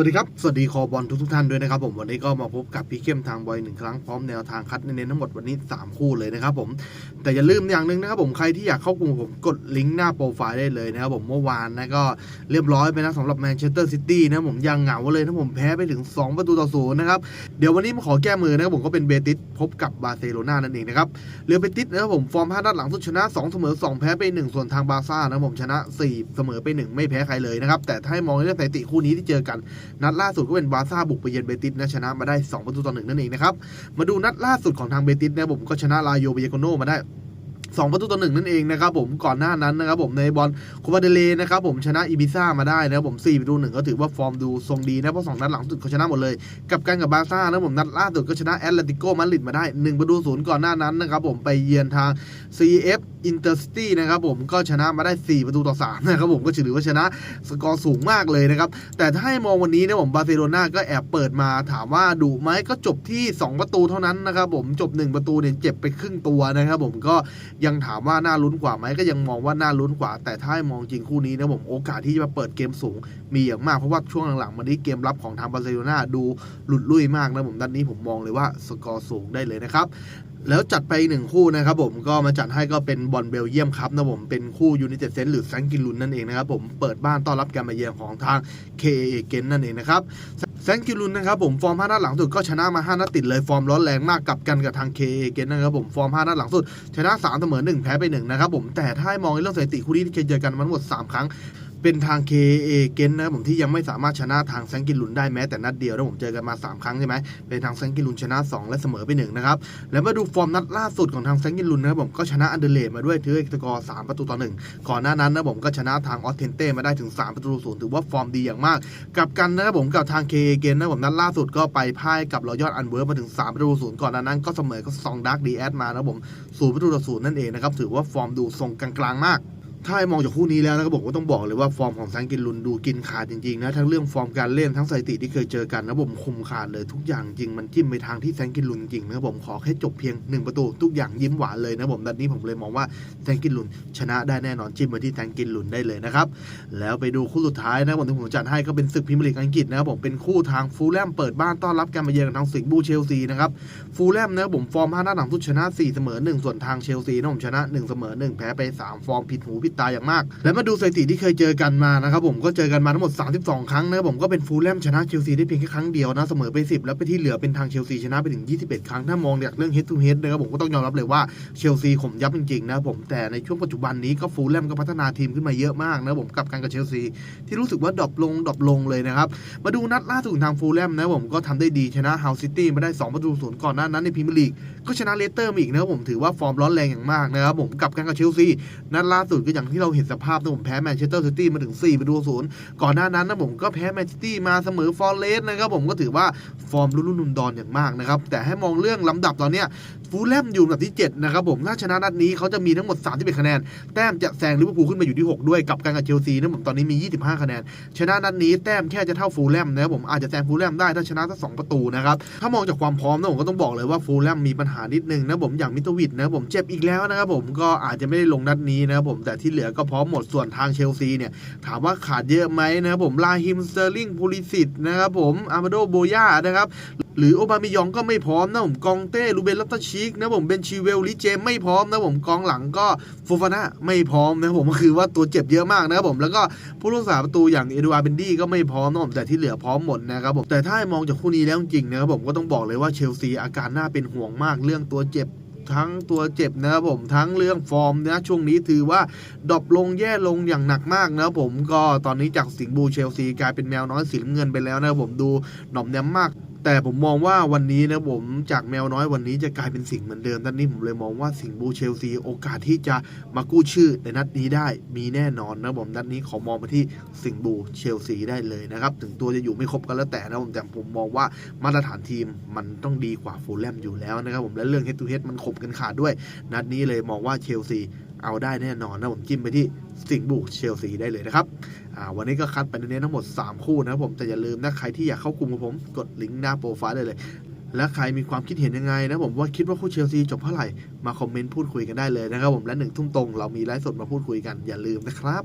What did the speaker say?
วัสดีครับ สวัสดีคอบอลทุกทุกท่านด้วยนะครับผมวันนี้ก็มาพบกับพี่เข้มทางบอยหนึ่งครั้งพร้อมแนวทางคัดเน้นทั้งหมดวันนี้ 3 คู่เลยนะครับผมแต่อย่าลืมอย่างหนึ่งนะครับผมใครที่อยากเข้ากลุ่มผมกดลิงก์หน้าโปรไฟล์ได้เลยนะครับผมเมื่อวานนะก็เรียบร้อยไปนะสำหรับแมนเชสเตอร์ซิตี้นะผมยังเหงาเลยนะผมแพ้ไปถึง 2 ประตูต่อศูนย์นะครับเดี๋ยววันนี้มาขอแก้มือนะครับผมก็เป็นเบติสพบกับบาร์เซโลนานั่นเองนะครับเรือเบติสนะครับผมฟอร์ม5นัดหลังสุดชนะ2เสมอ2แพ้ไป1ส่วนทางบาร์ซ่านะผมชนะ 4 เสมอไป1ไม่แพ้ใครเลยนะครับแต่ถ้าให้มองในเรื่องสถิติคู่นี้ที่เจอกันนัดล่าสุดก็เป็นบาร์ซ่าบุกไปเยือนเบติสนะชนะมาได้ 2 ประตูต่อหนึ่งนั่นเองนะครับ มาดูนัดล่าสุดของทางเบติสนะผมก็ชนะลาโยเบเยโกโนมาได้2ประตูต่อหนึ่งนั่นเองนะครับผมก่อนหน้านั้นนะครับผมในบอลโคปาเดเลนะครับผมชนะอีบิซ่ามาได้นะครับผม4ประตูหนึ่งก็ถือว่าฟอร์มดูทรงดีนะเพราะสองนัดหลังสุดเขาชนะหมดเลย กับการกับบาร์ซ่านะผมนัดล่าสุดก็ชนะแอตเลติโกมาดริดมาได้1ประตูศูนย์ก่อนหน้านั้นนะครับผมไปเยือนทาง CF Intercity นะครับผมก็ชนะมาได้ 4 ประตูต่อ 3 นะครับผมก็ถือว่าชนะสกอร์สูงมากเลยนะครับ แต่ถ้าให้มองวันนี้นะผมบาร์เซโลนาก็แอบเปิดมาถามว่าดุไหมก็จบที่ 2 ประตูเท่านั้นนะครับผมจบ 1 ประตูเนี่ยเจ็บไปครึ่งตัวนะครับผมก็ยังถามว่าน่าลุ้นกว่าไหมก็ยังมองว่าน่าลุ้นกว่า แต่ถ้าให้มองจริงคู่นี้นะผมโอกาสที่จะมาเปิดเกมสูงมีอย่างมากเพราะว่าช่วงหลังๆมานี้เกมรับของทางบาร์เซโลนาดูหลุดลุ่ยมากนะผมด้านนี้ผมมองเลยว่าสกอร์สูงได้เลยนะครับ แล้วจัดไปหนึ่งคู่นะครับผมก็มาจัดให้ก็เป็นบอลเบลเยียมครับนะผมเป็นคู่ยู i นเต็ดเซนหรือแซงกิลุนนั่นเองนะครับผมเปิดบ้านต้อนรับการมาเยือนของทาง k เอเกนนั่นเองนะครับแซงกิลุนนะครับผมฟอร์ม5นัดหลังสุดก็ชนะมา 5นัดติดเลยฟอร์มร้อนแรงมากกับกันกับทาง k เอเกนนะครับผมฟอร์ม5นัดหลังสุดชนะ3เสมอ1แพ้ไป1นะครับผมแต่ถ้ามองในเรื่องสถิติคู่นี้ที่เคยเจอกันมันหมด 3 ครั้ง เป็นทาง k เอเกนนะครับผมที่ยังไม่สามารถชนะทางแซงกิลุนได้แม้แต่นัดเดียวนะผมเจอกันมา 3 ครั้งใช่ไหมเป็นทางแซงกิลุนชนะ 2 และเสมอไป1นะครับแล้วมาดูฟอร์มนัดล่าสุดของทางแซงกินลุนนะครับผมก็ชนะอันเดเลดมาด้วยถือสกอร์3ประตูต่อ1ก่อนหน้านั้นนะผมก็ชนะทางออสเทนเต้มาได้ถึง 3 ประตูศูนย์ถือว่าฟอร์มดีอย่างมาก กับกันนะครับผมกับทางเคเกนนะผมนัดล่าสุดก็ไปพ่ายกับรอยอดอันเวิร์มาถึง3ประตูศูนย์ก่อนหน้านั้นก็เสมอก็ซองดักดีแอดมานะผมศูนย์ประตูต่อศูนย์นั่นเองนะครับถือว่าฟอร์มดูทรงกลางๆมาก ถ้าให้มองจากคู่นี้แล้วนะครับผมก็ต้องบอกเลยว่าฟอร์มของแซงกินลุนดูกินขาดจริงๆนะทั้งเรื่องฟอร์มการเล่นทั้งสถิติที่เคยเจอกันนะผมคุมขาดเลยทุกอย่างจริงมันจิ้มไปทางที่แซงกินลุนจริงนะผมขอแค่จบเพียง1ประตูทุกอย่างยิ้มหวานเลยนะผมดันนี้ผมเลยมองว่าแซงกินลุนชนะได้แน่นอนจิ้มมาที่แซงกินลุนได้เลยนะครับแล้วไปดูคู่สุดท้ายนะผมที่ผมจัดให้ก็เป็นศึกพรีเมียร์ลีกอังกฤษนะครับผมเป็นคู่ทางฟูลแลมเปิดบ้านต้อนรับการมาเยือนทางสิงห์บูเชลซีนะครับฟูลแลมนะผมฟอร์ม5นัดหลังสุดชนะ4เสมอ1ส่วนทางเชลซีนะผมชนะ1เสมอ1แพ้ไป3ฟอร์มผิดหูผิดตาอย่างมาก แล้วมาดูสถิติที่เคยเจอกันมานะครับผมก็เจอกันมาทั้งหมด 32 ครั้งนะครับผมก็เป็นฟูลแลมชนะเชลซีได้เพียงแค่ครั้งเดียวนะเสมอไป 10 แล้วไปที่เหลือเป็นทางเชลซีชนะไปถึง 21 ครั้งถ้ามองจากเรื่อง head to head นะครับผมก็ต้องยอมรับเลยว่าเชลซีข่มยับจริงๆนะครับผมแต่ในช่วงปัจจุบันนี้ก็ฟูลแลมก็พัฒนาทีมขึ้นมาเยอะมากนะครับผมกับการกับเชลซีที่รู้สึกว่าดรอปลงดรอปลงเลยนะครับมาดูนัดล่าสุดทางฟูลแลมนะครับผมก็ทำได้ดีชนะเฮาซิตี้มาได้2ประตูศูนย์ก่อนหน้านั้นในพรีเมียร์ลีก ก็ชนะเลสเตอร์มาอีกนะครับผมถือว่าฟอร์มร้อนแรงอย่างมากนะครับผมกับการกับเชลซีนัดล่าสุดก็อย่างที่เราเห็นสภาพนะผมแพ้แมนเชสเตอร์ซิตี้มาถึง4ประตูศูนย์ก่อนหน้านั้นนะผมก็แพ้แมนซิตี้มาเสมอฟอร์เรสนะครับผมก็ถือว่าฟอร์มรุ่นรุ่นดอนอย่างมากนะครับแต่ให้มองเรื่องลำดับตอนเนี้ยฟูลแลมอยู่อันดับที่7นะครับผมถ้าชนะนัดนี้เขาจะมีทั้งหมด31คะแนน แต้มจะแซงลิเวอร์พูลขึ้นมาอยู่ที่ 6 ด้วยกับการกับเชลซีนะผมตอนนี้มี 25 คะแนน ชนะนัดนี้แต้มแค่จะเท่าฟูลแลมนะครับผมอาจจะแซงฟูลแลมได้ถ้าชนะทั้งสประตูนะครับถ้ามองจากความพร้อมนะผมก็ต้องบอกเลยว่าฟูลแลมมีปัญหานิดนึงนะผมอย่างมิโตวิดนะผมเจ็บอีกแล้วนะครับผมก็อาจจะไม่ได้ลงนัดนี้นะครับผมแต่ที่เหลือก็พร้อมหมดส่วนทางเชลซีเนี่ยถามว่าขาดเยอะไหมนะครับผมลาฮิมสเตอร์ลิงพูลิสิตนะครับผมอามาโดโบย่านะครับหรือโอบามิยองก็ไม่พร้อมนะผมกองเต้ลูเบนลัตชิกนะผมเบนชีเวลลิเจมไม่พร้อมนะผมกองหลังก็โฟฟาน่าไม่พร้อมนะผมก็คือว่าตัวเจ็บเยอะมากนะครับผมแล้วก็ผู้รักษาประตูอย่างเอดูอาร์เบนดี้ก็ไม่พร้อมนะผมแต่ที่เหลือพร้อมหมดนะครับผมแต่ถ้ามองจากคู่นี้แล้วจริงนะครับผมก็ต้องบอกเลยว่าเชลซีอาการน่าเป็นห่วงมากเรื่องตัวเจ็บทั้งตัวเจ็บนะครับผมทั้งเรื่องฟอร์มนะช่วงนี้ถือว่าดรอปลงแย่ลงอย่างหนักมากนะครับผมก็ตอนนี้จากสิงห์บูเชลซีกลายเป็นแมวน้อยสีน้ำเงินไปแล้วนะครับผมดูหน่อมแนมมาก แต่ผมมองว่าวันนี้นะผมจากแมวน้อยวันนี้จะกลายเป็นสิ่งเหมือนเดิมนัดนี้ผมเลยมองว่าสิงบูเชลซีโอกาสที่จะมากู้ชื่อในนัดนี้ได้มีแน่นอนนะผมนัดนี้ขอมองไปที่สิงบูเชลซีได้เลยนะครับ ถึงตัวจะอยู่ไม่ครบกันแล้วแต่นะผมแต่ผมมองว่ามาตรฐานทีมมันต้องดีกว่าฟูลแลมอยู่แล้วนะครับผมและเรื่อง head to head มันข่มกันขาดด้วย นัดนี้เลยมองว่าเชลซี เอาได้แน่นอนนะผมจิ้มไปที่สิงห์บุกเชลซีได้เลยนะครับวันนี้ก็คัดไปเน้นๆทั้งหมด 3 คู่นะครับผมแต่อย่าลืมนะใครที่อยากเข้ากลุ่มของผมกดลิงก์หน้าโปรไฟล์ได้เลย และใครมีความคิดเห็นยังไงนะผมว่าคิดว่าคู่เชลซีจบเท่าไหร่มาคอมเมนต์พูดคุยกันได้เลยนะครับผมและหนึ่งทุ่มตรงเรามีไลฟ์สดมาพูดคุยกันอย่าลืมนะครับ